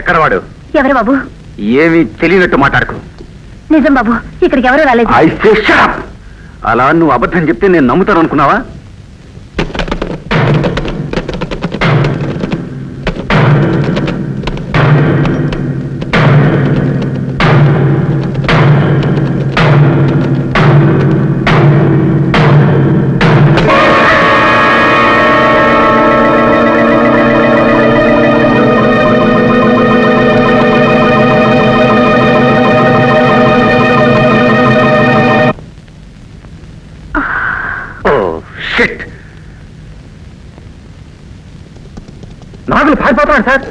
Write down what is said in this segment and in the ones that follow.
ఎక్కడ వాడు? ఎవరు బాబు? ఏమీ తెలియనట్టు మాట్లాడుకో. నిజం బాబు ఇక్కడికి ఎవరు రాలేదు. అలా నువ్వు అబద్ధం చెప్తే నేను నమ్ముతాను అనుకున్నావా? నాగులు పారిపోతాను సార్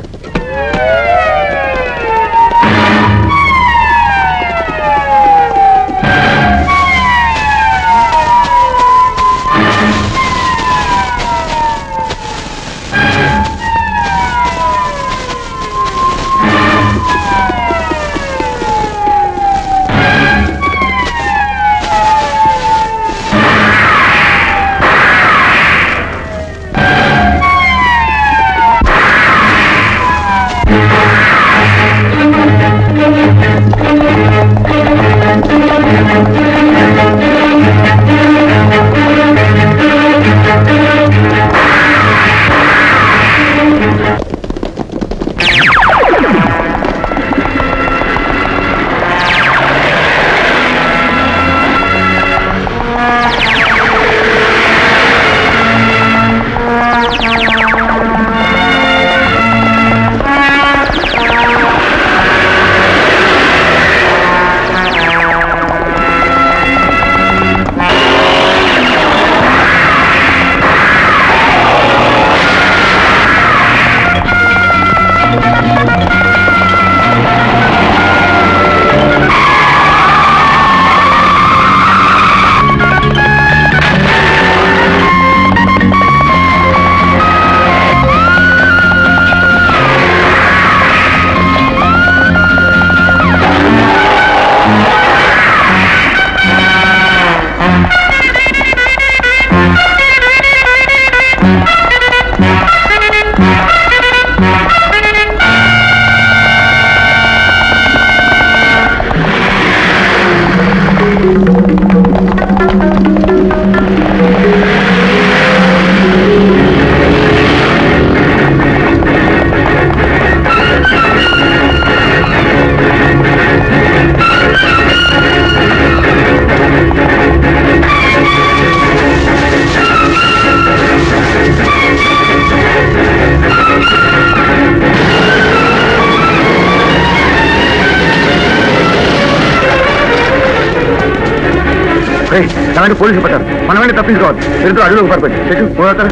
అలాంటి పోలీసులు పట్టారు. మనమైనా తప్పించుకోవాలి? మీరు అడుగులోకి పడిపోయి చెట్టు పోతారా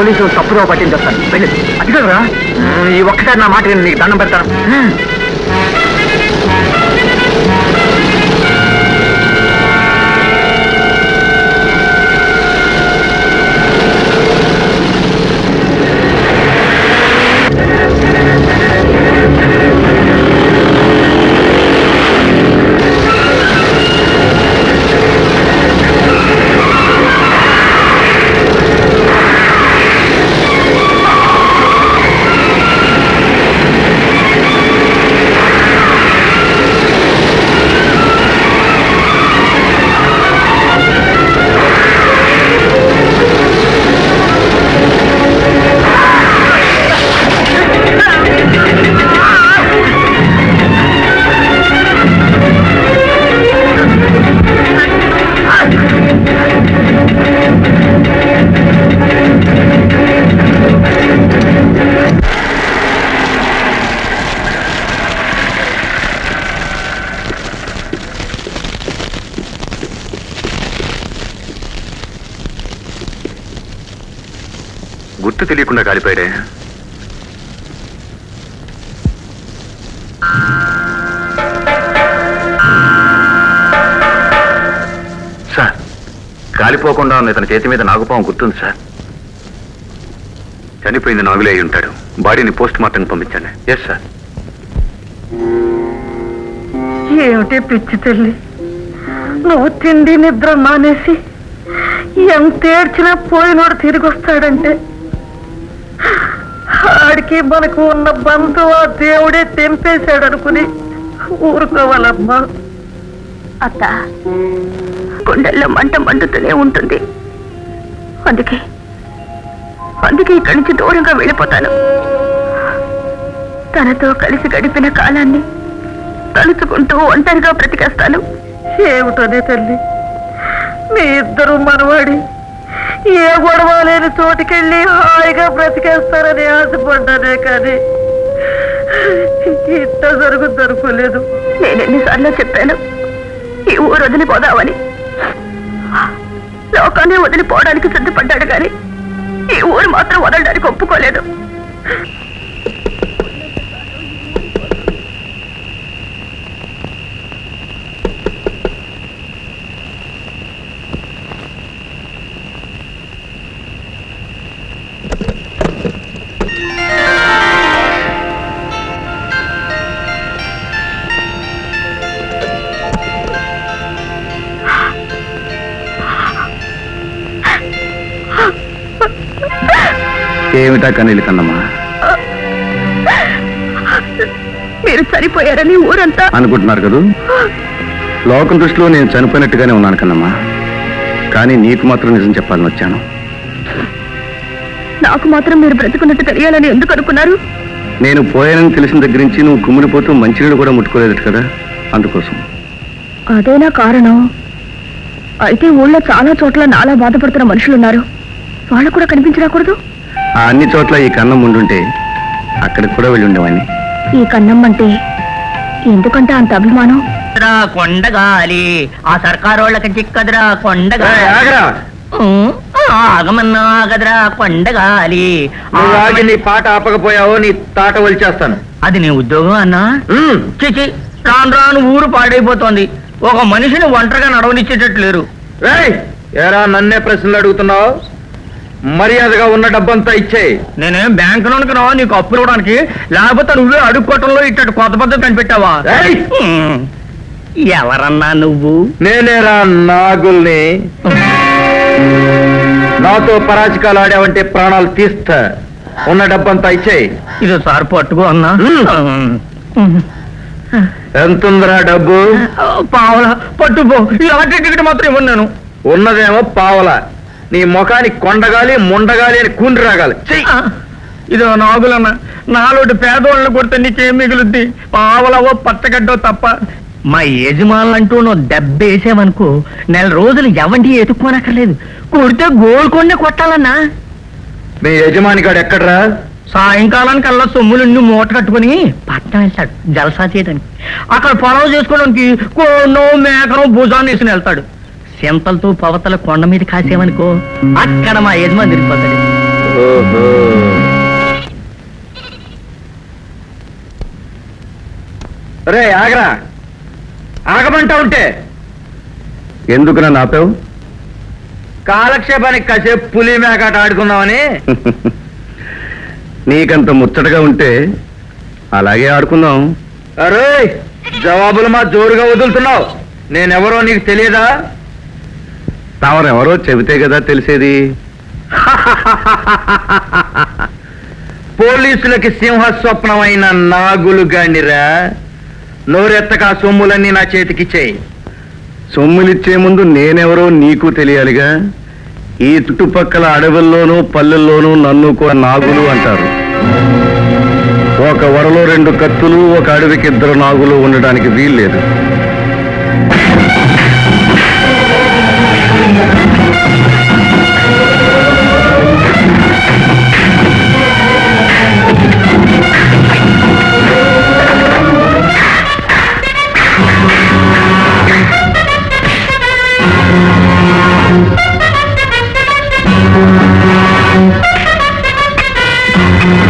పోలీసులు తప్పుదో పట్టించేస్తాను వెళ్ళి. అది కదరా ఈ ఒక్కసారి నా మాట నీకు దండం పెడతాను. గుర్తు తెలియకుండా కాలిపోయాడే సార్ కాలిపోకుండా ఉన్న ఇతని చేతి మీద నాగుపాము గుర్తుంది సార్. చనిపోయింది నాగులే అయి ఉంటాడు. బాడీని పోస్ట్ మార్టం పంపించండి. ఎస్ సార్ ఏమిటి పిచ్చి తల్లి? నువ్వు తిండి నిద్ర మానేసి ఎంత ఏడ్చినా పోయినోడు తిరిగి వస్తాడంటే ఆడికి మనకు ఉన్న బంధువు ఆ దేవుడే తెంపేశాడు అనుకుని ఊరుకోవాలమ్మా. అత్త గుండెల్లో మంట మండుతూనే ఉంటుంది. అందుకే అందుకే ఇక్కడి నుంచి దూరంగా వెళ్ళిపోతాను. తనతో కలిసి గడిపిన కాలాన్ని తలుచుకుంటూ ఒంటరిగా బ్రతికేస్తాను. ఏమిటనే తల్లి? మీ ఇద్దరు మనవాడి ఏ గొడవ లేని చోటుకెళ్ళి హాయిగా బ్రతికేస్తారని ఆశపడ్డానే కానీ ఇంత జరుగుద్ది అనుకోలేదు. నేను ఎన్నిసార్లు చెప్పాను ఈ ఊరు వదిలిపోదామని. లోకాన్ని వదిలిపోవడానికి సిద్ధపడ్డాడు కానీ ఈ ఊరు మాత్రం వదలడానికి ఒప్పుకోలేదు. ఏమిటా కన్నీళ్ళు కన్నమ్మా? మీరు చనిపోయారని ఊరంతా. అనుకుంటున్నారు కదూ? లోకం దృష్టిలో నేను చనిపోయినట్టుగానే ఉన్నాను కన్నమ్మా. కానీ నీకు మాత్రం నిజం చెప్పాలని వచ్చాను. నాకు మాత్రం మీరు బ్రతుకున్నట్టు తెలియాలని ఎందుకు అనుకున్నారు? నేను పోయానని తెలిసిన దగ్గర నుంచి నువ్వు కుమ్మిడిపోతూ మంచినీళ్ళు కూడా ముట్టుకోలేదు కదా? అందుకోసం. అదేనా కారణం? అయితే ఊళ్ళో చాలా చోట్ల నాలా బాధపడుతున్న మనుషులున్నారు. వాళ్ళు కూడా కనిపించరాకూడదు? ఆ అన్ని చోట్ల ఈ కన్నం ఉండుంటే అక్కడికి కూడా వెళ్ళి ఉండేవాడిని ఈ కన్నం అంటే ఎందుకంటే అంత అభిమానం? రా కొండగాలి. ఆ సర్కారోళ్ళకి చిక్కదురా కొండగాలి. ఉమ్, ఆగమన్నా ఆగదురా కొండగాలి. నీ పాట ఆపకపోయావో నీ తాట వలిచేస్తాను అది నీ ఉద్యోగం అన్నా? చిచి రాను రాను ఊరు పాడైపోతోంది. ఒక మనిషిని ఒంటరిగా నడవనిచ్చేటట్టు లేరు. రేయ్ ఏరా నన్నే ప్రశ్నలు అడుగుతున్నావు? మర్యాదగా ఉన్న డబ్బంతా ఇచ్చేయి నేనేం బ్యాంక్ లోనికి రావా నీకు అప్పు ఇవ్వడానికి? లేకపోతే నువ్వే అడుక్కోవటంలో ఇట్టటి కొత్త పద్ధతి కనిపెట్టావా? ఎవరన్నా నువ్వు? నేనేరా నాగుల్ని? నాతో పరాచికాలు ఆడావంటే ప్రాణాలు తీస్తా. ఉన్న డబ్బంతా ఇచ్చేయి ఇది సార్ పట్టుకో అన్నా. ఎంతుందిరా డబ్బు? పావల పట్టుపో ఈ లాటరీ టికెట్ మాత్రం ఇవ్వను నేను. ఉన్నదేమో పావల. నీ ముఖానికి కొండగాలి ముండగాలి అని కూండి రాగాలి. ఇది నాగులన్న నాలుగు పేదోళ్ళని కొడితే నీకేం మిగులుద్ది? పావలవో పచ్చగడ్డో తప్ప. మా యజమానులంటూ నువ్వు దెబ్బేసావనుకో నెల రోజులు ఎవంటి ఎత్తుక్కోనక్కర్లేదు కొడితే గోల్కొండే కొట్టాలన్నా. మీ యజమాని గాడు ఎక్కడ్రా? సాయంకాలానికల్లా సొమ్ములు మూట కట్టుకుని పట్నం వెళ్తాడు జలసా చేయడానికి. అక్కడ పొలం చేసుకోవడానికి కోనో మేకనో భుజాన్ని వేసుకుని వెళ్తాడు. సింతలతో పవతల కొండ మీద కాసేవనుకో అక్కడ మా యజమాని తిరిగిపోతాడు రే ఆగరా. ఆగమంటా ఉంటే. ఎందుకు నన్ను ఆపావు కాలక్షేపానికి కాసేపు పులి మేకాట ఆడుకుందామని. నీకంత ముచ్చటగా ఉంటే అలాగే ఆడుకుందాం. అరే జవాబులు మా జోరుగా వదులుతున్నావు. నేనెవరో నీకు తెలియదా? తమరెవరో చెబితే కదా తెలిసేది? పోలీసులకి సింహ స్వప్నమైన నాగులు గాండిరా నోరెత్తక ఆ సొమ్ములన్నీ నా చేతికిచ్చేయి. సొమ్ములిచ్చే ముందు నేనెవరో నీకు తెలియాలిగా? ఈ చుట్టుపక్కల అడవుల్లోనూ పల్లెల్లోనూ నన్ను కూడా నాగులు అంటారు. ఒక వరలో రెండు కత్తులు ఒక అడవికి ఇద్దరు నాగులు ఉండడానికి వీల్లేదు.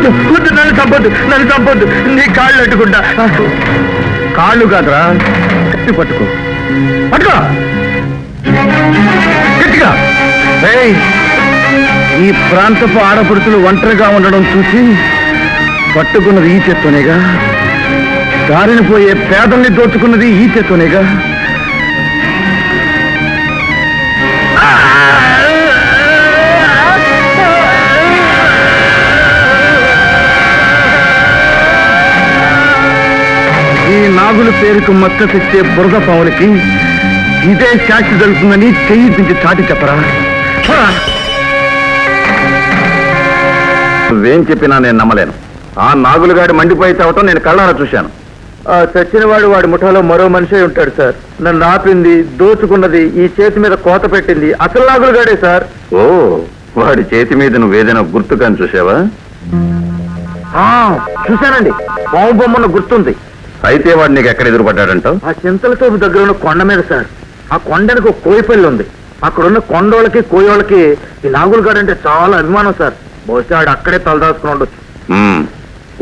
వద్దు వద్దు నన్ను చంపొద్దు నన్ను చంపొద్దు నీ కాళ్ళు అడ్డుకుంటా. కాళ్ళు కాదురా కట్టి పట్టుకో. పట్టుకో. గట్టిగా. ఈ ప్రాంతపు ఆడపడుతులు ఒంటరిగా ఉండడం చూసి పట్టుకున్నది ఈ చేత్తోనేగా. దారిని పోయే పేదల్ని దోచుకున్నది ఈ చేత్తోనేగా. నాగుల పేరుకు మచ్చ తెచ్చే బురద పావులకి ఇదే శాస్తి జరుగుతుందని చెయ్యి దించి చాటి చెప్పరా? పోరా. నువ్వేం చెప్పినా నేను నమ్మలేను. ఆ నాగులుగాడి మండిపోయి చావటం నేను కళ్ళారా చూశాను. ఆ చచ్చినవాడు వాడి ముఠాలో మరో మనిషి ఉంటాడు సార్. నన్ను ఆపింది దోచుకున్నది ఈ చేతి మీద కోత పెట్టింది అసలు నాగులుగాడే సార్. ఓ వాడి చేతి మీద నువ్వేదైనా గుర్తుగాని చూసావా ఆ, చూశానండి. పాము బొమ్మను గుర్తుంది. అయితే వాడు నీకు ఎక్కడ ఎదురుపడ్డాడంటావు ఆ చింతలతోపు దగ్గర ఉన్న కొండ మీద సార్. ఆ కొండనికి ఒక కోయిపల్లి ఉంది. అక్కడున్న కొండోళ్ళకి కోయోళ్ళకి ఈ నాగులుగాడు అంటే చాలా అభిమానం సార్. బహుశా ఆడు అక్కడే తలదాచుకుని ఉండొచ్చు.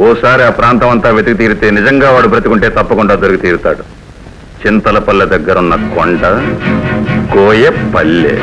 ఓసారి ఆ ప్రాంతం అంతా వెతికి తీరితే నిజంగా వాడు బ్రతికుంటే తప్పకుండా దొరికి తీరుతాడు. చింతలపల్లె దగ్గరున్న కొండ కోయ పల్లె.